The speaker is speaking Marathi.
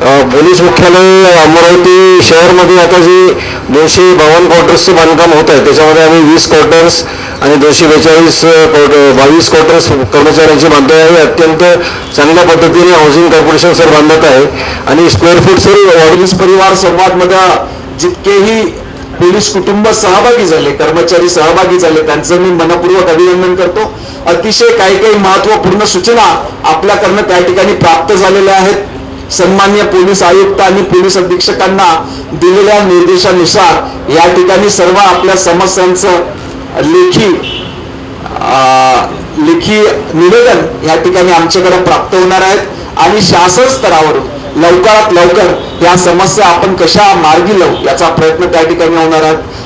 पोलीस मुख्यालय अमरावती शहरमध्ये आता जे दोनशे बावन्न क्वार्टर्सचं बांधकाम होत आहे त्याच्यामध्ये आम्ही वीस क्वार्टर्स आणि दोनशे बेचाळीस बावीस क्वार्टर्स कर्मचाऱ्यांची बांधतो आहे अत्यंत चांगल्या पद्धतीने हाऊसिंग कॉर्पोरेशन सर बांधत आहे. आणि स्क्वेअर फूट सर पोलीस परिवार संवादमध्ये जितकेही पोलीस कुटुंब सहभागी झाले कर्मचारी सहभागी झाले त्यांचं मी मनपूर्वक अभिनंदन करतो. अतिशय काही काही महत्त्वपूर्ण सूचना आपल्याकडनं त्या ठिकाणी प्राप्त झालेल्या आहेत. सन्मान्य पोलीस आयुक्त आणि पोलीस अधीक्षकांना दिलेल्या निर्देशानुसार या ठिकाणी सर्व आपल्या समस्यांचं लेखी अं, लेखी निवेदन या ठिकाणी आमच्याकडे प्राप्त होणार आहेत. आणि शासन स्तरावरून लवकरात लवकर या समस्या आपण कशा मार्गी लावू याचा प्रयत्न त्या ठिकाणी होणार आहे